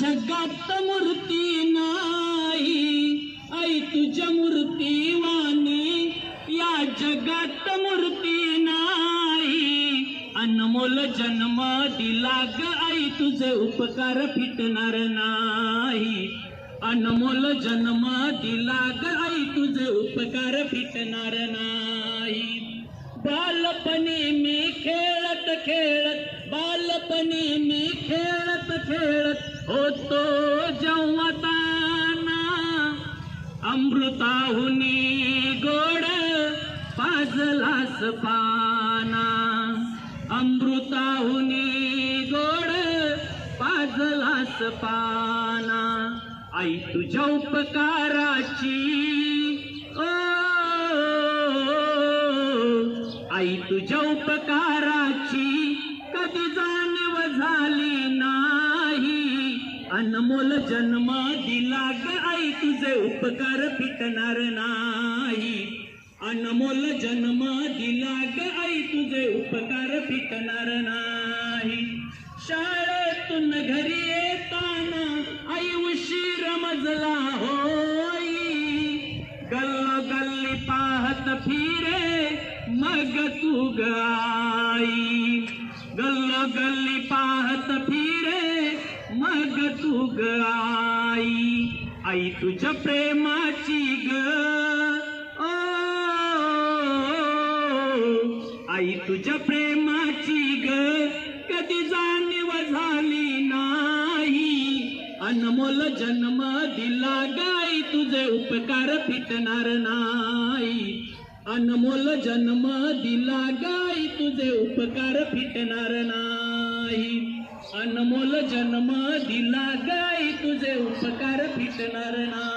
जगात मूर्ती नाही. आई तुझ्या मूर्तीवानी या जगात मूर्ती नाही. अनमोल जन्म दिला ग आई तुझे उपकार फिटणार नाही. अनमोल जन्म दिला ग आई तुझे उपकार फिटणार नाही. बालपणी मी खेळत खेळत बालपणी मी खेळत खेळत होतो जेव्हा अमृताहुनी गोड पाजलास पाना. अमृताहुनी गोड पाजलास पाना. आई तुझ्या उपकाराची. ओ आई तुझ्या उपकाराची. कधी जाणीव झाली? अनमोल जन्म दिला ग आई तुझे उपकार फिटणार नाही. अनमोल जन्म दिला ग आई तुझे उपकार फिटणार नाही. शाळेतून घरी येताना आई उशीर मजला होई. गल्लो गल्ली पाहत फिरे मग तू गाई गल्लो गल्ली पाहत फिरे मग तू गाई आई. तुझ्या प्रेमाची ग. आई तुझ्या प्रेमाची ग. कधी जाणीव झाली नाही. अनमोल जन्म दिला गाई तुझे उपकार फिटणार नाही. अनमोल जन्म दिला गाई तुझे उपकार फिटणार नाही. अनमोल जन्म दिला गाई तुझे उपकार फिटणार ना.